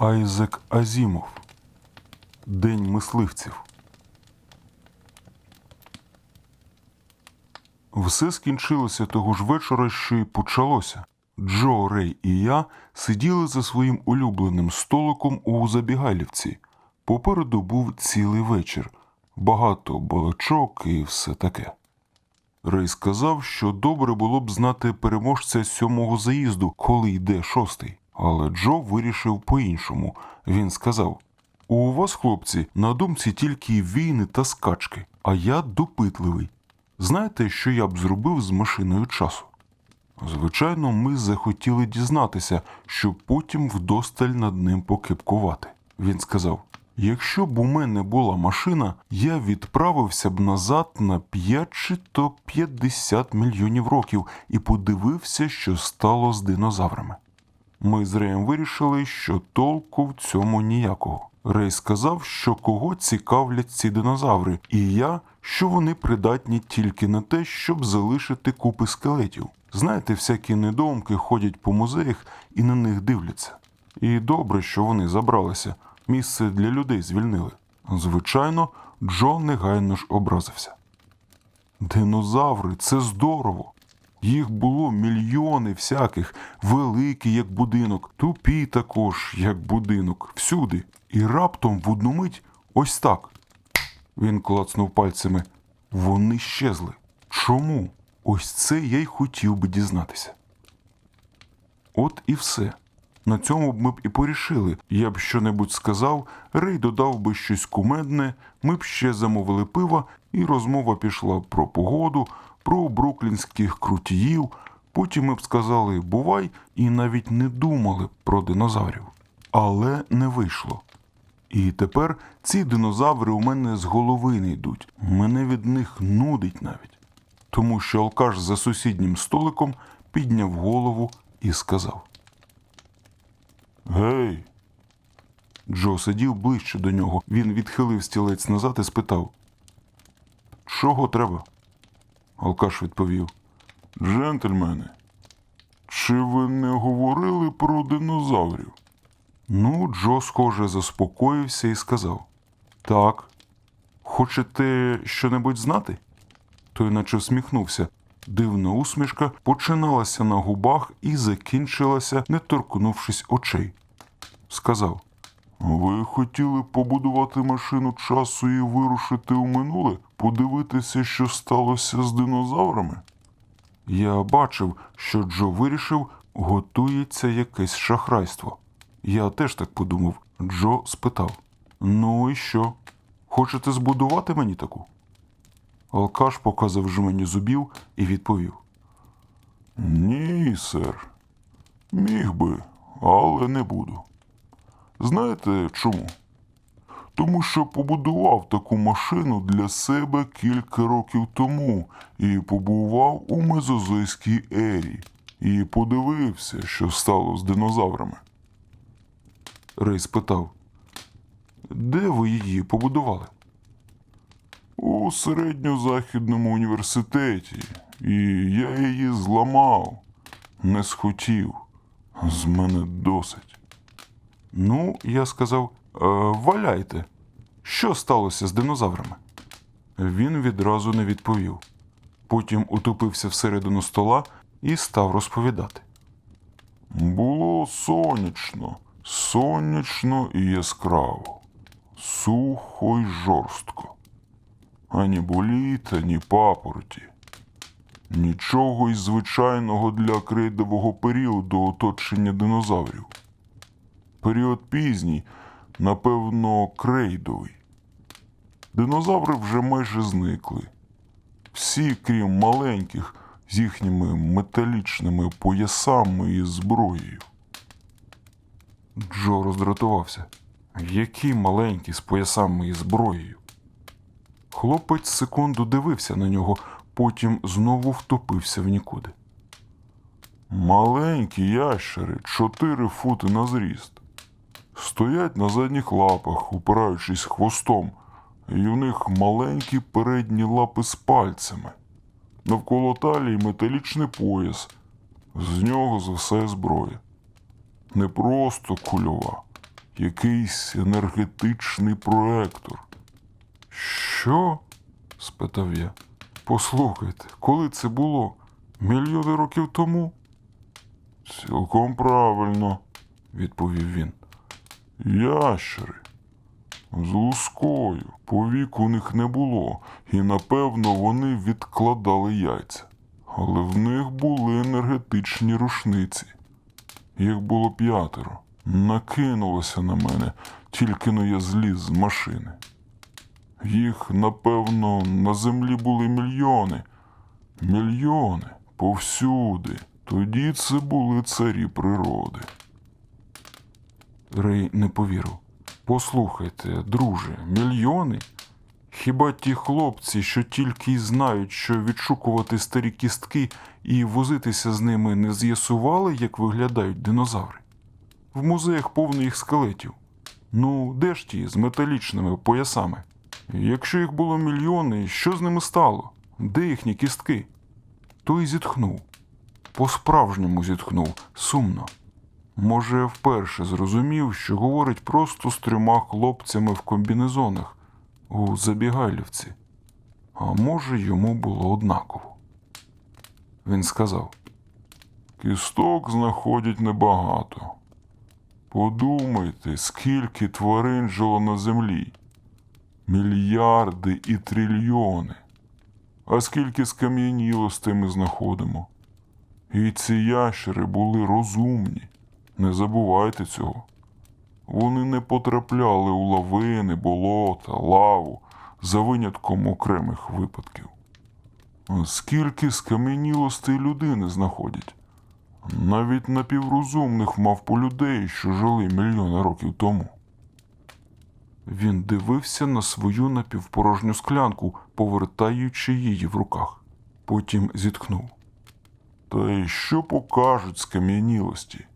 Айзек Азімов. День мисливців. Все скінчилося того ж вечора, що й почалося. Джо, Рей і я сиділи за своїм улюбленим столиком у Забігайлівці. Попереду був цілий вечір, багато балачок і все таке. Рей сказав, що добре було б знати переможця сьомого заїзду, коли йде шостий. Але Джо вирішив по-іншому. Він сказав: У вас, хлопці, на думці тільки війни та скачки, а я допитливий. Знаєте, що я б зробив з машиною часу? Звичайно, ми захотіли дізнатися, щоб потім вдосталь над ним покипкувати. Він сказав: якщо б у мене була машина, я відправився б назад на 5 чи то 50 мільйонів років і подивився, що стало з динозаврами. Ми з Реєм вирішили, що толку в цьому ніякого. Рей сказав, що кого цікавлять ці динозаври, і я, що вони придатні тільки на те, щоб залишити купи скелетів. Знаєте, всякі недоумки ходять по музеях і на них дивляться. І добре, що вони забралися, місце для людей звільнили. Звичайно, Джо негайно ж образився. Динозаври це здорово. Їх було мільйони всяких, великі, як будинок, тупі також, як будинок, всюди. І раптом в одну мить ось так. Він клацнув пальцями. Вони щезли. Чому? Ось це я й хотів би дізнатися. От і все. На цьому б ми б і порішили. Я б щонебудь сказав, Рей додав би щось кумедне, ми б ще замовили пива, і розмова пішла про погоду, про бруклінських крутіїв. Потім ми б сказали бувай і навіть не думали про динозаврів. Але не вийшло. І тепер ці динозаври у мене з голови не йдуть. Мене від них нудить навіть. Тому що алкаш за сусіднім столиком підняв голову і сказав: Гей. Джо сидів ближче до нього. Він відхилив стілець назад і спитав: Чого треба? Алкаш відповів: Джентльмени, чи ви не говорили про динозаврів? Ну, Джо, схоже, заспокоївся і сказав: Так. Хочете щонебудь знати? Той наче всміхнувся. Дивна усмішка починалася на губах і закінчилася, не торкнувшись очей. Сказав: Ви хотіли побудувати машину часу і вирушити у минуле, подивитися, що сталося з динозаврами? Я бачив, що Джо вирішив, готується якесь шахрайство. Я теж так подумав. Джо спитав: Ну і що? Хочете збудувати мені таку? Алкаш показав жмені зубів і відповів: Ні, сер. Міг би, але не буду. Знаєте чому? Тому що побудував таку машину для себе кілька років тому і побував у мезозойській ері і подивився, що стало з динозаврами. Рей спитав, де ви її побудували? У середньозахідному університеті, і я її зламав, не схотів. З мене досить. Ну, я сказав, «Е, валяйте. Що сталося з динозаврами? Він відразу не відповів. Потім утопився всередину стола і став розповідати. Було сонячно, сонячно і яскраво, сухо й жорстко. Ані боліт, ані папороті. Нічого із звичайного для крейдового періоду оточення динозаврів. Період пізній, напевно, крейдовий. Динозаври вже майже зникли. Всі, крім маленьких, з їхніми металічними поясами і зброєю. Джо роздратувався. Які маленькі з поясами і зброєю? Хлопець секунду дивився на нього, потім знову втопився в нікуди. Маленькі ящери, чотири фути на зріст. Стоять на задніх лапах, упираючись хвостом, і у них маленькі передні лапи з пальцями. Навколо талії металічний пояс, з нього звисає зброя. Не просто кульова, якийсь енергетичний проектор. Що? спитав я. Послухайте, коли це було? Мільйони років тому? Цілком правильно, відповів він. Ящери. З лускою. Повік у них не було, і напевно вони відкладали яйця. Але в них були енергетичні рушниці. Їх було п'ятеро. Накинулося на мене, тільки но я зліз з машини. Їх, напевно, на землі були мільйони. Мільйони повсюди. Тоді це були царі природи. Рей не повірив. Послухайте, друже, мільйони? Хіба ті хлопці, що тільки й знають, що відшукувати старі кістки і возитися з ними, не з'ясували, як виглядають динозаври? В музеях повно їх скелетів. Ну, де ж ті з металічними поясами? Якщо їх було мільйони, що з ними стало? Де їхні кістки? Той зітхнув. По-справжньому зітхнув, сумно. Може, вперше зрозумів, що говорить просто з трьома хлопцями в комбінезонах у забігайлівці. А може, йому було однаково. Він сказав: Кісток знаходять небагато. Подумайте, скільки тварин жило на землі. Мільярди і трильйони. А скільки скам'янілостей ми знаходимо. І ці ящери були розумні. Не забувайте цього. Вони не потрапляли у лавини, болота, лаву за винятком окремих випадків. Скільки скам'янілостей людини знаходять? Навіть напіврозумних мавполюдей, що жили мільйони років тому. Він дивився на свою напівпорожню склянку, повертаючи її в руках. Потім зітхнув. Та й що покажуть скам'янілості?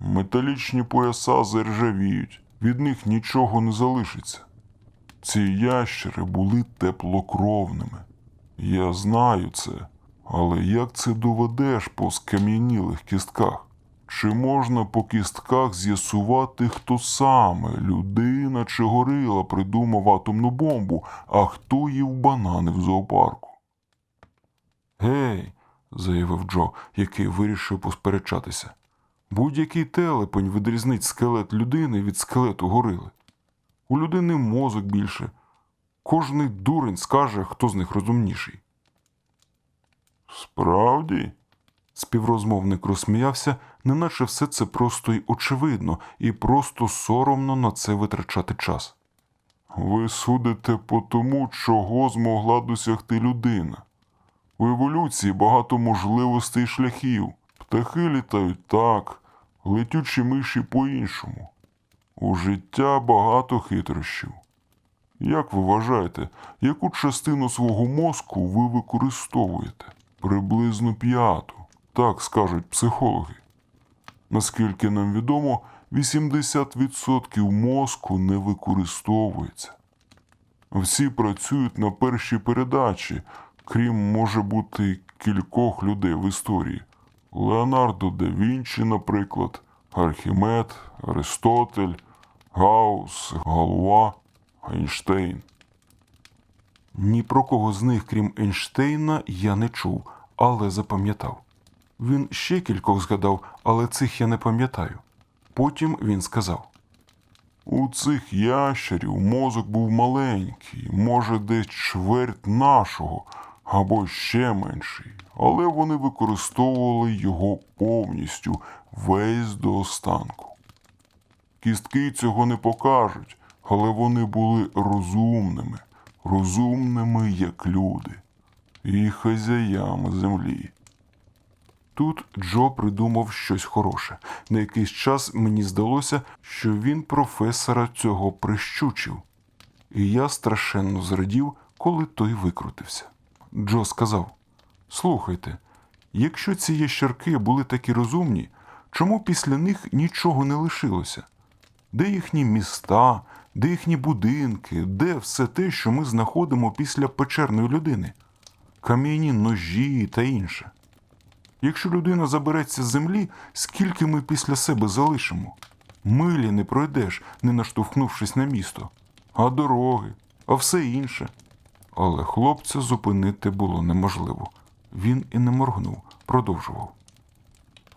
Металічні пояса заржавіють, від них нічого не залишиться. Ці ящери були теплокровними. Я знаю це, але як це доведеш по скам'янілих кістках? Чи можна по кістках з'ясувати, хто саме людина чи горила придумав атомну бомбу, а хто їв банани в зоопарку? Гей, заявив Джо, який вирішив посперечатися. Будь-який телепень відрізнить скелет людини від скелету горили. У людини мозок більше. Кожний дурень скаже, хто з них розумніший. Справді? Співрозмовник розсміявся, неначе все це просто й очевидно, і просто соромно на це витрачати час. Ви судите по тому, чого змогла досягти людина. У еволюції багато можливостей і шляхів. Птахи літають так, летючі миші по-іншому. У життя багато хитрощів. Як ви вважаєте, яку частину свого мозку ви використовуєте? Приблизно п'яту, так скажуть психологи. Наскільки нам відомо, 80% мозку не використовується. Всі працюють на першій передачі, крім може бути кількох людей в історії. Леонардо да Вінчі, наприклад, Архімед, Аристотель, Гаус, Галуа, Ейнштейн. Ні про кого з них, крім Ейнштейна, я не чув, але запам'ятав. Він ще кількох згадав, але цих я не пам'ятаю. Потім він сказав: У цих ящерів мозок був маленький, може, десь чверть нашого або ще менший, але вони використовували його повністю весь до останку. Кістки цього не покажуть, але вони були розумними, розумними, як люди, і хазяями землі. Тут Джо придумав щось хороше. На якийсь час мені здалося, що він професора цього прищучив. І я страшенно зрадів, коли той викрутився. Джо сказав: Слухайте, якщо ці ящерки були такі розумні, чому після них нічого не лишилося? Де їхні міста, де їхні будинки, де все те, що ми знаходимо після печерної людини? Кам'яні ножі та інше. Якщо людина забереться з землі, скільки ми після себе залишимо? Милі не пройдеш, не наштовхнувшись на місто, а дороги, а все інше. Але хлопця зупинити було неможливо. Він і не моргнув, продовжував.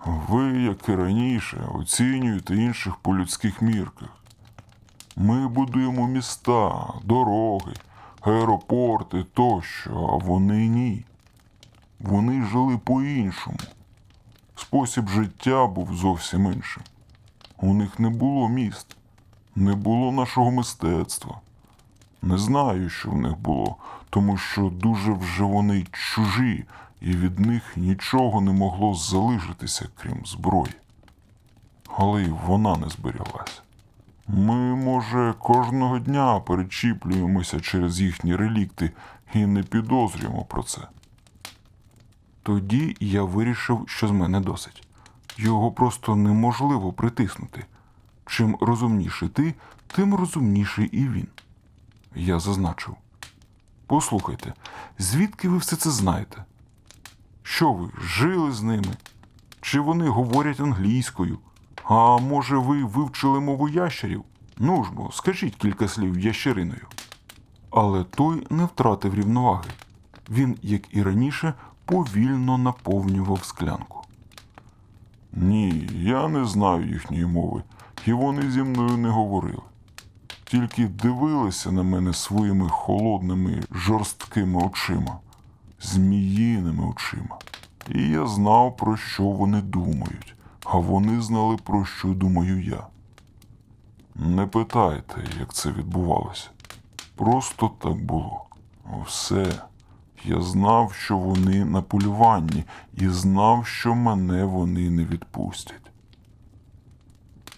Ви, як і раніше, оцінюєте інших по людських мірках. Ми будуємо міста, дороги, аеропорти тощо, а вони ні. Вони жили по-іншому. Спосіб життя був зовсім іншим. У них не було міст, не було нашого мистецтва. Не знаю, що в них було, тому що дуже вже вони чужі, і від них нічого не могло залишитися, крім зброї. Але й вона не зберіглася. Ми, може, кожного дня перечіплюємося через їхні релікти і не підозрюємо про це. Тоді я вирішив, що з мене досить. Його просто неможливо притиснути. Чим розумніший ти, тим розумніший і він. Я зазначив. Послухайте, звідки ви все це знаєте? Що ви жили з ними? Чи вони говорять англійською? А може, ви вивчили мову ящерів? Ну ж бо, скажіть кілька слів ящериною. Але той не втратив рівноваги. Він, як і раніше, повільно наповнював склянку. Ні, я не знаю їхньої мови, і вони зі мною не говорили. Тільки дивилися на мене своїми холодними, жорсткими очима, зміїними очима. І я знав, про що вони думають, а вони знали, про що думаю я. Не питайте, як це відбувалося. Просто так було. Все. Я знав, що вони на полюванні, і знав, що мене вони не відпустять.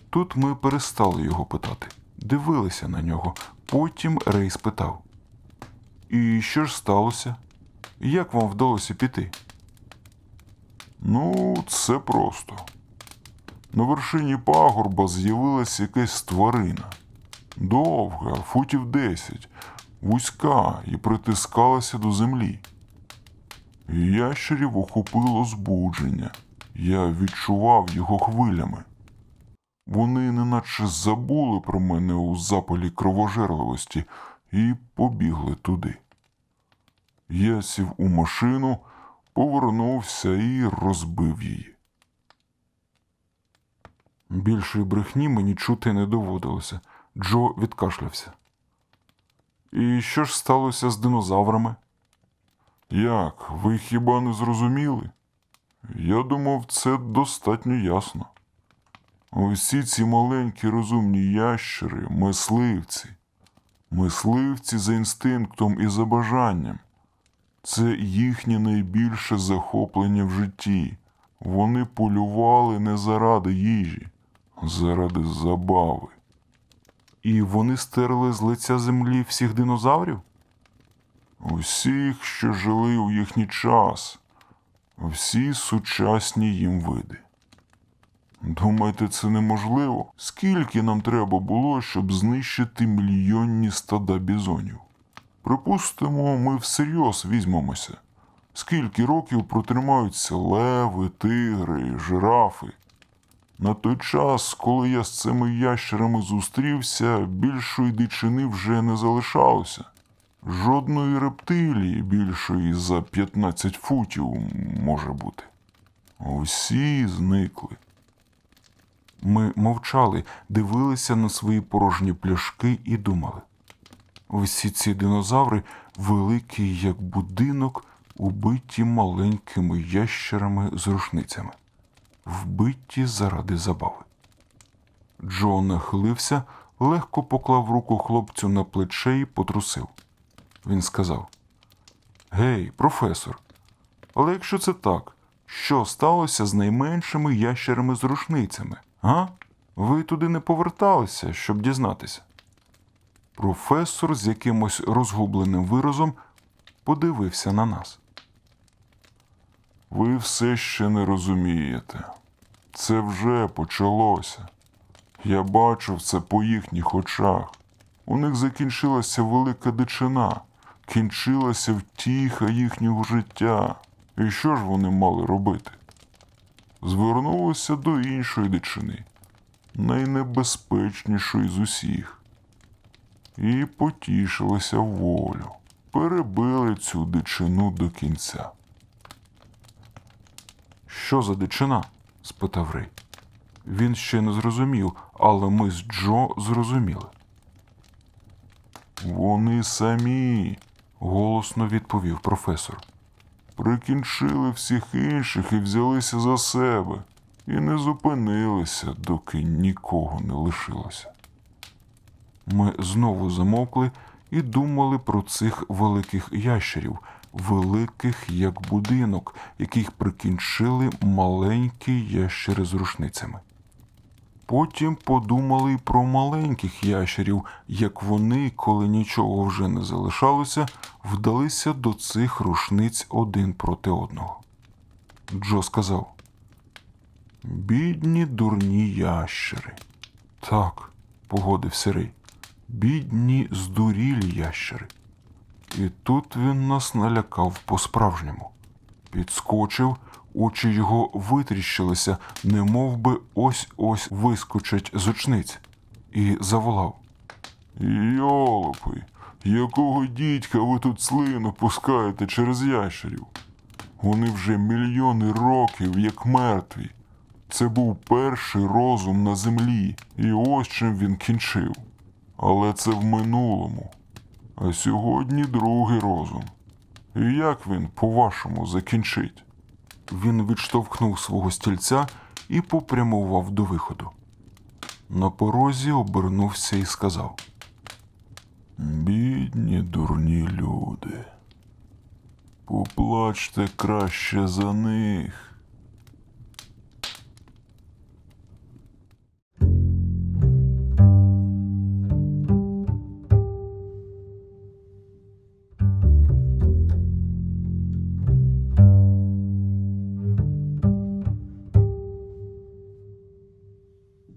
Тут ми перестали його питати, дивилися на нього. Потім Рей спитав: І що ж сталося? Як вам вдалося піти? Ну, це просто. На вершині пагорба з'явилась якась тварина. Довга, футів десять, вузька і притискалася до землі. Ящерів охопило збудження. Я відчував його хвилями. Вони неначе забули про мене у запалі кровожерливості і побігли туди. Я сів у машину, повернувся і розбив її. Більшої брехні мені чути не доводилося. Джо відкашлявся. І що ж сталося з динозаврами? Як? Ви хіба не зрозуміли? Я думав, це достатньо ясно. Усі ці маленькі розумні ящери, мисливці, мисливці за інстинктом і за бажанням. Це їхнє найбільше захоплення в житті. Вони полювали не заради їжі, заради забави. І вони стерли з лиця землі всіх динозаврів? Усіх, що жили у їхній час, всі сучасні їм види. Думаєте, це неможливо? Скільки нам треба було, щоб знищити мільйонні стада бізонів? Припустимо, ми всерйоз візьмемося. Скільки років протримаються леви, тигри, жирафи? На той час, коли я з цими ящерами зустрівся, більшої дичини вже не залишалося. Жодної рептилії більшої за 15 футів може бути. Усі зникли. Ми мовчали, дивилися на свої порожні пляшки і думали. Всі ці динозаври великі, як будинок, убиті маленькими ящерами з рушницями, вбиті заради забави. Джо нахилився, легко поклав руку хлопцю на плече і потрусив. Він сказав: Гей, професор, але якщо це так, що сталося з найменшими ящерами з рушницями? А? Ви туди не поверталися, щоб дізнатися. Професор з якимось розгубленим виразом подивився на нас. Ви все ще не розумієте. Це вже почалося. Я бачив це по їхніх очах. У них закінчилася велика дичина, кінчилася втіха їхнього життя. І що ж вони мали робити? Звернулися до іншої дичини. найнебезпечнішої з усіх. І потішилися волю, перебили цю дичину до кінця. Що за дичина? спитав Рей. Він ще не зрозумів, але ми з Джо зрозуміли. Вони самі, голосно відповів професор. Прикінчили всіх інших і взялися за себе, і не зупинилися, доки нікого не лишилося. Ми знову замовкли і думали про цих великих ящерів, великих як будинок, яких прикінчили маленькі ящери з рушницями. Потім подумали й про маленьких ящерів, як вони, коли нічого вже не залишалося, вдалися до цих рушниць один проти одного. Джо сказав: Бідні дурні ящери. Так, погодився Рей. Бідні здурілі ящери. І тут він нас налякав по-справжньому. Підскочив, очі його витріщилися, немов би ось-ось вискочать з очниць, і заволав. Йолопи, якого дідька ви тут слину пускаєте через ящерів? Вони вже мільйони років як мертві. Це був перший розум на землі, і ось чим він кінчив. Але це в минулому. А сьогодні другий розум. І як він, по-вашому, закінчить? Він відштовхнув свого стільця і попрямував до виходу. На порозі обернувся і сказав: Бідні дурні люди. Поплачте краще за них.